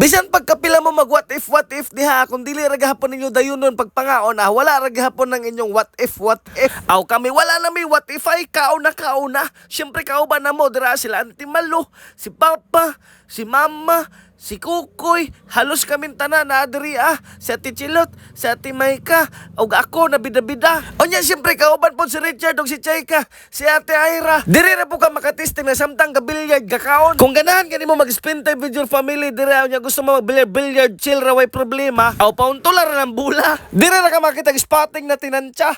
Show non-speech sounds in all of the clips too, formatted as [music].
Bisan pagkapila mo mag what if what if diha kung dili ra gahapon ninyo dayunon pagpangaon ah wala ra gahapon ng inyong what if what if. Aw kami wala na may what if ay kauna kauna. Syempre kauban na mo dira sila Auntie Malo, si Papa, si Mama, Si Kukoy, halos kaming tanan na adiri ah. Si Ate Chilot, si Ate Maika, ug ako na bida-bida. O niya, siyempre, kauban po si Richard ug si Chaika, si Ate Ira. Diri na po ka makatesting na samtang kabilyard gakaon. Kung ganahan ka mo mag-spend time with your family, diri aw niya gusto mo mag-billiard, chill ra way problema. Aw pauntular ng bula. Diri na ka makita spotting na tinantya.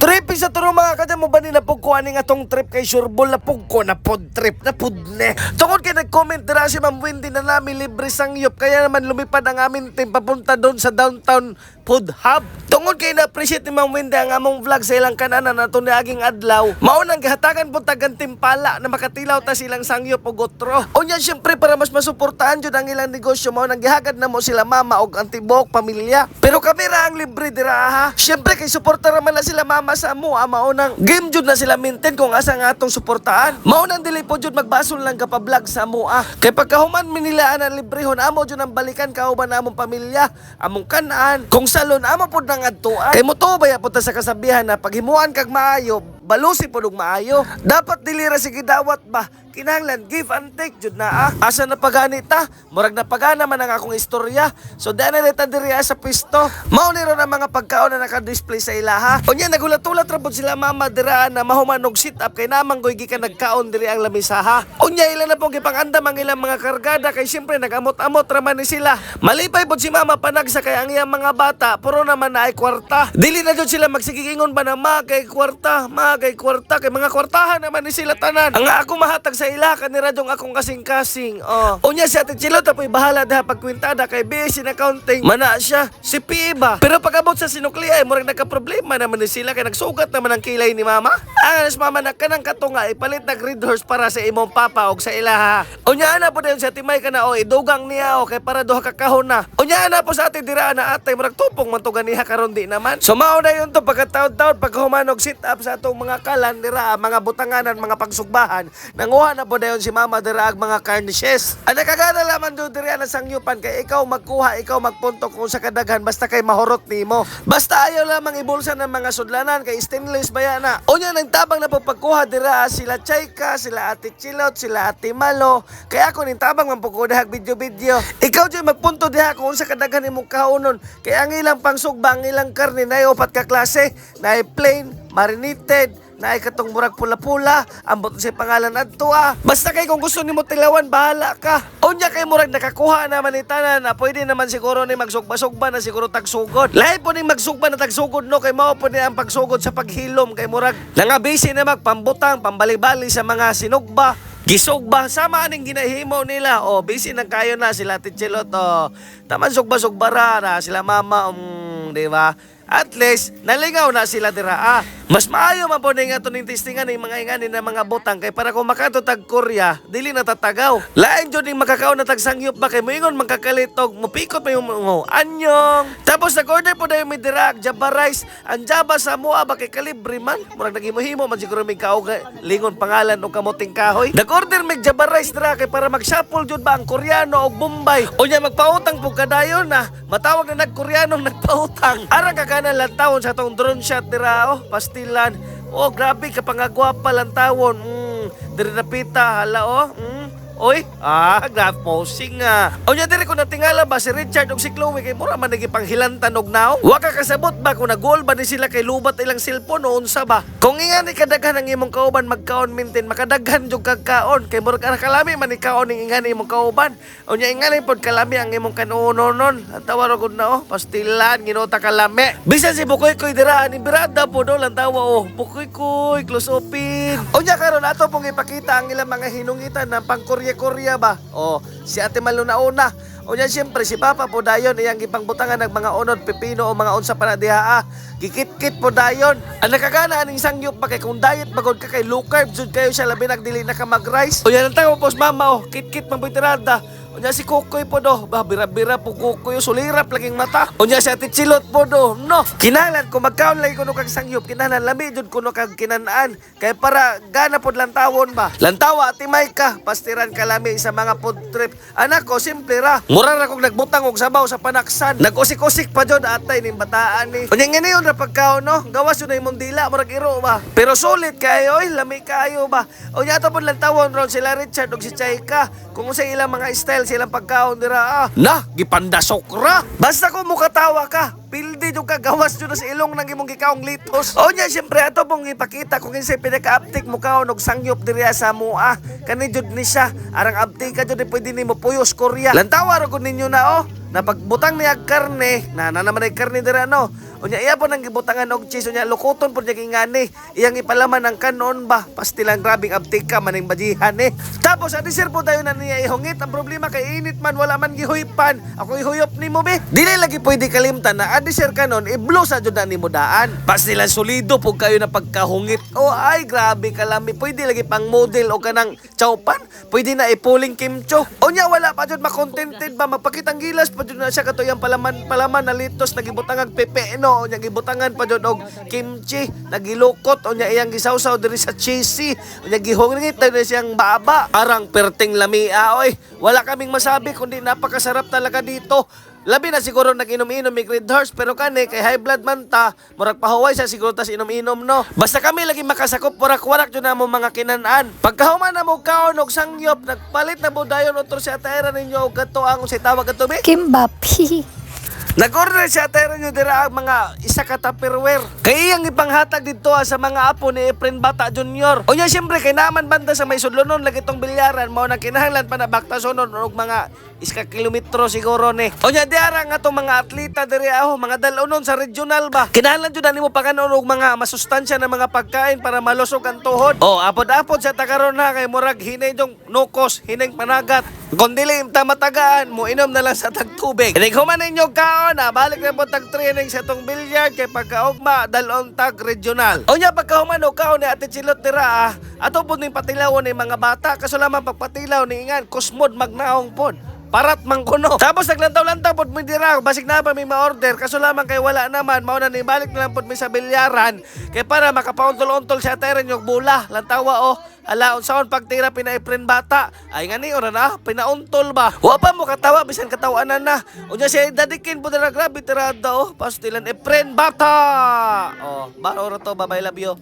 Trip sa turo mga kadya mo ba ni napugkuhan ni nga tong trip kay Sureball na pugko na pod trip na pudne. Tungod kay nag-comment dira si Ma'am Wendy na namin libre sang yup kaya naman lumipad ang amin team papunta doon sa downtown food hub. Tungod kay na-appreciate ni Ma'am Wendy ang among vlog sa ilang kananan na ito aging adlaw. Maunang gihatagan po tagang timpala na makatilaw ta silang sangyop o gotro. O niyan syempre para mas masuportahan jud ang ilang negosyo mao nang gihagad na mo sila mama og antibok pamilya. Pero kami ra ang libre dira ha. Syempre kay suporta raman na sila mama sa mo ah, maunang game jud na sila maintain kung asa nga atong suportahan. Maunang dili po jud magbasol lang ka pa vlog sa mo ah. Kay pagkahuman minilaan ang librehon amo jud ang balikan kauban among pamilya, among kanaan, kung salon amo pud nang adtuan. Kay mo to baya sa kasabihan na paghimuan kag maayo, balusi po og maayo. Dapat dili ra sige dawat ba? Kinahanglan give and take jud na ah. Asa na paganita? Murag na pagana man ang akong istorya. So daan na nita diri ah sa pisto. Mao ni ang mga pagkaon na naka-display sa ilaha. Unya nagulat-ulat ra sila mama dira na mahuman og sit up kay namang goy gikan nagkaon diri ang lamisaha. Unya ila na pong gipangandam ang ilang mga kargada kay syempre nagamot-amot ra man ni sila. Malipay pud si mama panagsa kay ang iyang mga bata puro naman na ay kwarta. Dili na jud sila magsigigingon ba na ma kay kwarta, ma kay kwarta kay mga kwartahan naman ni sila tanan. Ang ako mahatag sa ila kanira dong akong kasing-kasing. Oh. Unya si Ate Chilot apoy bahala diha pagkwintada kay BS in accounting. Mana siya si Piba. Pero pagabot sa sinukli ay murag nagka-problema naman ni sila kay nagsugat naman ang kilay ni mama. Anas mama na kanang katunga ipalit na red horse para sa imong papa og sa ilaha. Unya ana po dayon si Ate May kana o idugang niya o kay para duha ka kahon na. Unya ana po sa Ate Dira na atay murag tupong man ganiha karon di naman. So mao na yun to pagkataon-taon pag humanog sit up sa atong mga kalan dira mga butanganan mga pagsugbahan nanguha na po dayon si Mama dira ag mga carnishes. Ang nakagana lamang do diri na sangyupan kay ikaw magkuha ikaw magpunto kung sa kadaghan basta kay mahurot nimo. Basta ayaw lamang ibulsa ng mga sudlanan kay stainless baya na. Unya nagtabang na po pagkuha dira sila Chaika, sila Ate Chilot, sila Ate Malo. Kaya ako nintabang man po ko dahag video-video. Ikaw dyan magpunto diha kung sa kadaghan imong kaunon. Kaya ang ilang pangsugba, ang ilang karne na upat ka klase, na plain, marinated, na katong murag pula-pula, ambot sa pangalan adto ah. Basta kay kung gusto nimo tilawan, bahala ka. Unya kay murag nakakuha naman ni tanan na pwede naman siguro ni magsugba-sugba na siguro tagsugod. Lahi po ni magsugba na tagsugod no kay mao po ni ang pagsugod sa paghilom kay murag nangabisi na magpambutang, pambali-bali sa mga sinugba. Gisugba sama aning ginahimo nila. O busy na kayo na sila Tichilot o. Taman sugba-sugba ra sila mama um, di ba? At least, nalingaw na sila dira. Ah, mas maayo man po nga ito ning testingan ng mga ingani na mga butang kay para kung makatutag Korea, dili na tatagaw. Lain jud ning makakaon na tagsangyup ba kay moingon magkakalitog, mupikot pa yung mo anyong. Tapos nag-order po dayon mi dira jaba rice, ang jaba sa mua ba kay kalibre man. Murag nagihimo-himo man siguro may kaoga lingon pangalan o kamuting kahoy. Nag-order mi jaba rice dira kay para mag-shuffle jud ba ang Koreano og Bombay. O nya magpautang po kadayon na matawag na nag-Koreanong nagpautang. Ara kaganan lang tawon sa tong drone shot dira oh, pastilan. Oh, grabe kapangagwapa lang tawon. Mm, diri napita hala oh. Mm. Oy, ah, graph posing nga. O nya dire ko natingala ba si Richard ug si Chloe kay mura man nagipanghilantan og now. Wa ka kasabot ba kung nagol ba ni sila kay lubat ilang cellphone o unsa ba? Kung inga ni kadaghan ang imong kauban magkaon mintin, makadaghan jud kag kaon kay murag ara kalami man ikaon ning inga ni imong kauban. O nya inga ni pod kalami ang imong kanunonon. Ang tawar gud na oh, pastilan ginota kalami. Bisan si Bukoy koy dira ni birada po do lang tawa oh. Bukoy koy close open. O nya karon ato pong ipakita ang ilang mga hinungitan ng pang Korea ba? O, si Ate Malo na una. O yan siyempre, si Papa po dayon, iyang ipangbutangan ng mga unod, pipino o mga unsa pa na diha. ah. Gikit-kit po dayon. Ang nakagana aning sangyup pa kay kung diet bagod ka kay low carb jud kayo siya labi nagdili na ka mag-rice. O yan ang tawo pos mama oh, kit-kit man tirada. Unya si Kukoy po do, ba bira-bira po Kukoy, sulirap laging mata. Unya si Ate Chilot po do, no. Kinalan ko magkaon lagi kuno kag sangyop, kinalan lami jud kuno kag kinanaan. Kay para gana pod lantawon ba. Lantawa Ate Maika, pastiran kalami sa mga food trip. Anak ko simple ra. Mura ra kog nagbutang og sabaw sa panaksan. Nag-usik-usik pa jud atay ning bataan ni. Unya ngani yun ra pagkaon no, gawas yun na imong dila murag iro ba. Pero sulit kayo, oy, lami kayo ba. Unya to pod lantawon ron sila Richard ug si Chaika. Kung sa ilang mga style silang pagkaon dira ah. Na, gipandasok ra. Basta ko mukatawa ka, pildi yung kagawas yun sa ilong ng imong gikaong litos. O niya, siyempre, ato pong ipakita kung kinsay pinaka-aptik mo kaon og sangyop diriya sa mua. Kani jud ni siya, arang aptika jud ni pwede ni mo puyos Korea. Lantawa ro ko ninyo na oh, na pagbutang niya karne, na na naman ay karne dira no. Unya iya po nang gibutangan og cheese unya lukoton po niya kingani. Iyang ipalaman ng kanon ba? Pastilang grabing aptika maning bajihan eh. Tapos at sir po tayo na niya ihungit. Ang problema kay init man wala man gihuypan. Ako ihuyop nimo be. Dili lagi pwede kalimtan na adi sir kanon i-blow sa jud na nimo daan. Pastilang solido po kayo na pagkahungit. Oh ay grabe kalami. Pwede lagi pang model o kanang chowpan. Pwede na ipuling kimcho. Unya wala pa jud makontented ba magpakitang gilas pa jud na siya katoyang palaman palaman na litos nagibutang pepe no unya gibutangan pa jud og kimchi nagilukot unya iyang gisawsaw diri sa cheesy unya gihungit na siyang baba arang perting lamia oy wala kaming masabi kundi napakasarap talaga dito Labi na siguro nag-inom-inom may Red Horse pero kani kay high blood man ta murag pahuway sa siguro tas inom-inom no. Basta kami lagi makasakop warak-warak jud na mo mga kinanan. Pagkahuman na mo kaon og sangyop nagpalit na mo dayon otro si atayra ninyo og gato ang si tawag gato be. Kimbap. [laughs] Nag-order siya tayo nyo dira ang mga isa ka tupperware. Kaya iyang ipanghatag dito ah, sa mga apo ni Efren Bata Jr. O niya siyempre kay naman banda sa may sudlonon lagi itong bilyaran mao na kinahanglan pa na baktasonon og mga iska kilometro siguro ni. O niya diara nga itong mga atleta diri aho mga dalunon sa regional ba. Kinahanglan jud nimo pakanon og mga masustansya na mga pagkain para malusog ang tuhod. O apod-apod sa takaron na kay murag hinay dong nukos, hinay panagat. Kung dili ta matagaan mo inom na lang sa tagtubig. Kini human ninyo kaon na balik na po tag training sa tong billiard kay pagkaugma dalon tag regional. O nya pagkahuman og kaon ni Ate Chilot dira ah, ato po ning patilawon ni mga bata kaso lamang pagpatilaw ni ingan kusmod magnaong pod. Parat man kuno. Tapos naglantaw-lantaw pod mi dira, basig na pa mi ma-order kaso lamang kay wala naman mao na ni balik na lang pod mi sa bilyaran kay para makapauntol-untol siya tayo yung bula. Lantawa oh. Ala unsaon pagtira pinaipren bata. Ay nga ni ora na pinauntol ba. Wa pa mo katawa bisan katawanan na. Unya siya dadikin po dira grabe tirada oh. Pastilan ipren bata. Oh, ba ora to love you.